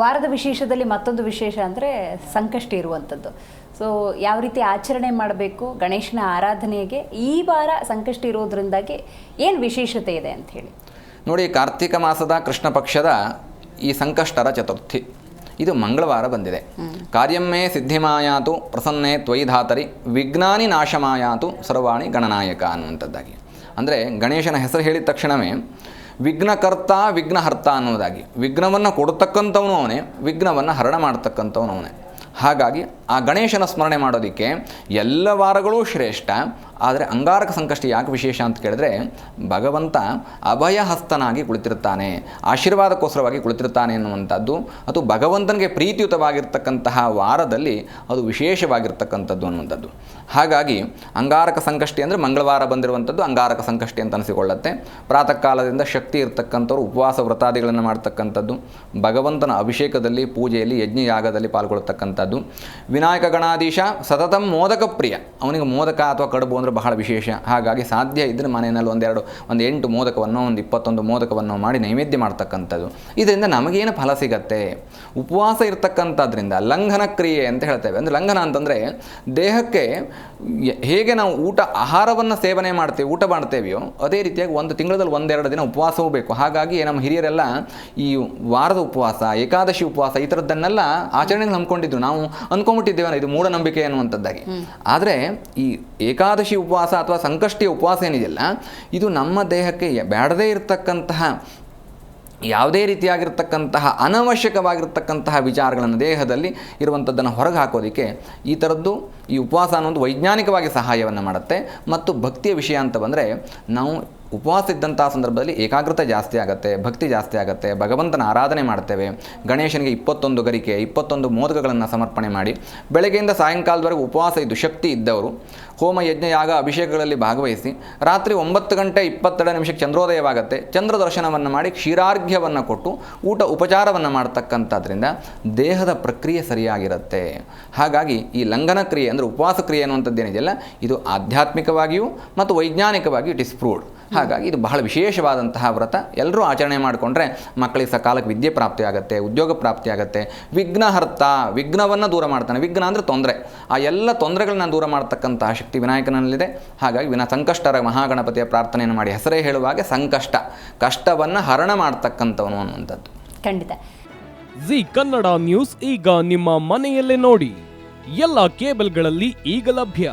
ವಾರದ ವಿಶೇಷದಲ್ಲಿ ಮತ್ತೊಂದು ವಿಶೇಷ ಅಂದರೆ ಸಂಕಷ್ಟ ಇರುವಂಥದ್ದು ಸೊ ಯಾವ ರೀತಿ ಆಚರಣೆ ಮಾಡಬೇಕು ಗಣೇಶನ ಆರಾಧನೆಗೆ ಈ ವಾರ ಸಂಕಷ್ಟಿ ಇರೋದ್ರಿಂದಾಗಿ ಏನು ವಿಶೇಷತೆ ಇದೆ ಅಂತ ಹೇಳಿ. ನೋಡಿ ಕಾರ್ತಿಕ ಮಾಸದ ಕೃಷ್ಣ ಪಕ್ಷದ ಈ ಸಂಕಷ್ಟರ ಚತುರ್ಥಿ. ಇದು ಮಂಗಳವಾರ ಬಂದಿದೆ. ಕಾರ್ಯಮ್ಮೇ ಸಿದ್ಧಿಮಾಯಾತು ಪ್ರಸನ್ನೆ ತ್ವಯಿಧಾತರಿ ವಿಜ್ಞಾನಿ ನಾಶಮಾಯಾತು ಸರ್ವಾಣಿ ಗಣನಾಯಕ ಅನ್ನುವಂಥದ್ದಾಗಿ. ಅಂದರೆ ಗಣೇಶನ ಹೆಸರು ಹೇಳಿದ ತಕ್ಷಣವೇ ವಿಘ್ನಕರ್ತ ವಿಘ್ನಹರ್ತ ಅನ್ನೋದಾಗಿ ವಿಘ್ನವನ್ನು ಕೊಡ್ತಕ್ಕಂಥವನು ಅವನೇ, ವಿಘ್ನವನ್ನು ಹರಣ ಮಾಡ್ತಕ್ಕಂಥವನು ಅವನೇ. ಹಾಗಾಗಿ ಆ ಗಣೇಶನ ಸ್ಮರಣೆ ಮಾಡೋದಕ್ಕೆ ಎಲ್ಲ ವಾರಗಳೂ ಶ್ರೇಷ್ಠ ಆದರೆ ಅಂಗಾರಕ ಸಂಕಷ್ಟ ಯಾಕೆ ವಿಶೇಷ ಅಂತ ಕೇಳಿದ್ರೆ, ಭಗವಂತ ಅಭಯಹಸ್ತನಾಗಿ ಕುಳಿತಿರ್ತಾನೆ ಆಶೀರ್ವಾದಕ್ಕೋಸ್ಕರವಾಗಿ ಕುಳಿತಿರ್ತಾನೆ ಅನ್ನುವಂಥದ್ದು ಅದು ಭಗವಂತನಿಗೆ ಪ್ರೀತಿಯುತವಾಗಿರ್ತಕ್ಕಂತಹ ವಾರದಲ್ಲಿ ಅದು ವಿಶೇಷವಾಗಿರ್ತಕ್ಕಂಥದ್ದು ಅನ್ನುವಂಥದ್ದು. ಹಾಗಾಗಿ ಅಂಗಾರಕ ಸಂಕಷ್ಟಿ ಅಂದರೆ ಮಂಗಳವಾರ ಬಂದಿರುವಂಥದ್ದು ಅಂಗಾರಕ ಸಂಕಷ್ಟಿ ಅಂತ ಅನಿಸಿಕೊಳ್ಳುತ್ತೆ. ಪ್ರಾತಃ ಕಾಲದಿಂದ ಶಕ್ತಿ ಇರ್ತಕ್ಕಂಥವ್ರು, ಉಪವಾಸ ವ್ರತಾದಿಗಳನ್ನು ಮಾಡ್ತಕ್ಕಂಥದ್ದು, ಭಗವಂತನ ಅಭಿಷೇಕದಲ್ಲಿ, ಪೂಜೆಯಲ್ಲಿ ಯಜ್ಞ ಯಾಗದಲ್ಲಿ ಪಾಲ್ಗೊಳ್ತಕ್ಕಂಥದ್ದು. ವಿನಾಯಕ ಗಣಾಧೀಶ ಸತತಂ ಮೋದಕ ಪ್ರಿಯ ಅವನಿಗೆ ಮೋದಕ ಅಥವಾ ಕಡುಬು ಅಂದರೆ ಬಹಳ ವಿಶೇಷ. ಹಾಗಾಗಿ ಸಾಧ್ಯ ಇದ್ದರೆ ಮನೆಯಲ್ಲಿ ಒಂದೆರಡು ಒಂದು ಎಂಟು ಮೋದಕವನ್ನು ಒಂದು ಇಪ್ಪತ್ತೊಂದು ಮೋದಕವನ್ನು ಮಾಡಿ ನೈವೇದ್ಯ ಮಾಡ್ತಕ್ಕಂಥದ್ದು. ಇದರಿಂದ ನಮಗೇನು ಫಲ ಸಿಗತ್ತೆ? ಉಪವಾಸ ಇರ್ತಕ್ಕಂಥದ್ರಿಂದ ಲಂಘನ ಕ್ರಿಯೆ ಅಂತ ಹೇಳ್ತೇವೆ. ಅಂದರೆ ಲಂಘನ ಅಂತಂದರೆ ದೇಹಕ್ಕೆ ಹೇಗೆ ನಾವು ಊಟ ಆಹಾರವನ್ನು ಸೇವನೆ ಮಾಡ್ತೇವೆ ಊಟ ಮಾಡ್ತೇವೆಯೋ ಅದೇ ರೀತಿಯಾಗಿ ಒಂದು ತಿಂಗಳಲ್ಲಿ ಒಂದೆರಡು ದಿನ ಉಪವಾಸವೂ ಬೇಕು. ಹಾಗಾಗಿ ನಮ್ಮ ಹಿರಿಯರೆಲ್ಲ ಈ ವಾರದ ಉಪವಾಸ ಏಕಾದಶಿ ಉಪವಾಸ ಈ ಥರದ್ದನ್ನೆಲ್ಲ ಆಚರಣೆಗೆ ನಂಬ್ಕೊಂಡಿದ್ದು. ನಾವು ಅಂದ್ಕೊಂಡ್ಬಿಟ್ಟಿದ್ದೇವೆ ಇದು ಮೂಢನಂಬಿಕೆ ಅನ್ನುವಂಥದ್ದಾಗಿ ಆದರೆ ಈ ಏಕಾದಶಿ ಉಪವಾಸ ಅಥವಾ ಸಂಕಷ್ಟಿಯ ಉಪವಾಸ ಏನಿದೆಯಲ್ಲ, ಇದು ನಮ್ಮ ದೇಹಕ್ಕೆ ಬೇಡದೇ ಇರತಕ್ಕಂತಹ, ಯಾವುದೇ ರೀತಿಯಾಗಿರ್ತಕ್ಕಂತಹ, ಅನವಶ್ಯಕವಾಗಿರ್ತಕ್ಕಂತಹ ವಿಚಾರಗಳನ್ನು ದೇಹದಲ್ಲಿ ಇರುವಂಥದ್ದನ್ನು ಹೊರಗೆ ಹಾಕೋದಕ್ಕೆ ಈ ಥರದ್ದು ಈ ಉಪವಾಸ ಅನ್ನೋದು ವೈಜ್ಞಾನಿಕವಾಗಿ ಸಹಾಯವನ್ನು ಮಾಡುತ್ತೆ. ಮತ್ತು ಭಕ್ತಿಯ ವಿಷಯ ಅಂತ ಬಂದರೆ ನಾವು ಉಪವಾಸ ಇದ್ದಂಥ ಸಂದರ್ಭದಲ್ಲಿ ಏಕಾಗ್ರತೆ ಜಾಸ್ತಿ ಆಗುತ್ತೆ, ಭಕ್ತಿ ಜಾಸ್ತಿ ಆಗುತ್ತೆ, ಭಗವಂತನ ಆರಾಧನೆ ಮಾಡ್ತೇವೆ. ಗಣೇಶನಿಗೆ ಇಪ್ಪತ್ತೊಂದು ಗರಿಕೆ, ಇಪ್ಪತ್ತೊಂದು ಮೋದಕಗಳನ್ನು ಸಮರ್ಪಣೆ ಮಾಡಿ, ಬೆಳಗ್ಗೆಯಿಂದ ಸಾಯಂಕಾಲದವರೆಗೆ ಉಪವಾಸ ಇದ್ದು ಶಕ್ತಿ ಇದ್ದವರು, ಹೋಮ, ಯಜ್ಞ, ಯಾಗ, ಅಭಿಷೇಕಗಳಲ್ಲಿ ಭಾಗವಹಿಸಿ, ರಾತ್ರಿ ಒಂಬತ್ತು ಗಂಟೆ ಇಪ್ಪತ್ತೆರಡು ನಿಮಿಷಕ್ಕೆ ಚಂದ್ರೋದಯವಾಗುತ್ತೆ. ಚಂದ್ರ ದರ್ಶನವನ್ನು ಮಾಡಿ ಕ್ಷೀರಾರ್ಘ್ಯವನ್ನು ಕೊಟ್ಟು ಊಟ ಉಪಚಾರವನ್ನು ಮಾಡ್ತಕ್ಕಂಥದ್ರಿಂದ ದೇಹದ ಪ್ರಕ್ರಿಯೆ ಸರಿಯಾಗಿರುತ್ತೆ. ಹಾಗಾಗಿ ಈ ಲಂಘನ ಕ್ರಿಯೆ ಅಂದರೆ ಉಪವಾಸ ಕ್ರಿಯೆ ಅನ್ನುವಂಥದ್ದು ಏನಿದೆಯಲ್ಲ ಇದು ಆಧ್ಯಾತ್ಮಿಕವಾಗಿಯೂ ಮತ್ತು ವೈಜ್ಞಾನಿಕವಾಗಿ ಇಟ್ ಇಸ್ ಪ್ರೂವ್ಡ್. ಹಾಗಾಗಿ ಇದು ಬಹಳ ವಿಶೇಷವಾದಂತಹ ವ್ರತ. ಎಲ್ಲರೂ ಆಚರಣೆ ಮಾಡಿಕೊಂಡ್ರೆ ಮಕ್ಕಳಿಗೆ ಸಕಾಲಕ್ಕೆ ವಿದ್ಯೆ ಪ್ರಾಪ್ತಿ ಆಗುತ್ತೆ ಉದ್ಯೋಗ ಪ್ರಾಪ್ತಿ ಆಗುತ್ತೆ ವಿಘ್ನಹರ್ತ ವಿಘ್ನವನ್ನು ದೂರ ಮಾಡ್ತಾನೆ. ವಿಘ್ನ ಅಂದರೆ ತೊಂದರೆ. ಆ ಎಲ್ಲ ತೊಂದರೆಗಳನ್ನ ದೂರ ಮಾಡ್ತಕ್ಕಂತಹ ಶಕ್ತಿ ವಿನಾಯಕನಲ್ಲಿದೆ. ಹಾಗಾಗಿ ವಿನ ಸಂಕಷ್ಟರ ಮಹಾಗಣಪತಿಯ ಪ್ರಾರ್ಥನೆಯನ್ನು ಮಾಡಿ ಹೆಸರೇ ಹೇಳುವಾಗೆ ಸಂಕಷ್ಟ. ಕಷ್ಟವನ್ನು ಹರಣ ಮಾಡ್ತಕ್ಕಂಥವನು ಅನ್ನುವಂಥದ್ದು. ಖಂಡಿತ. ಜಿ ಕನ್ನಡ ನ್ಯೂಸ್ ಈಗ ನಿಮ್ಮ ಮನೆಯಲ್ಲೇ ನೋಡಿ. ಎಲ್ಲ ಕೇಬಲ್ಗಳಲ್ಲಿ ಈಗ ಲಭ್ಯ.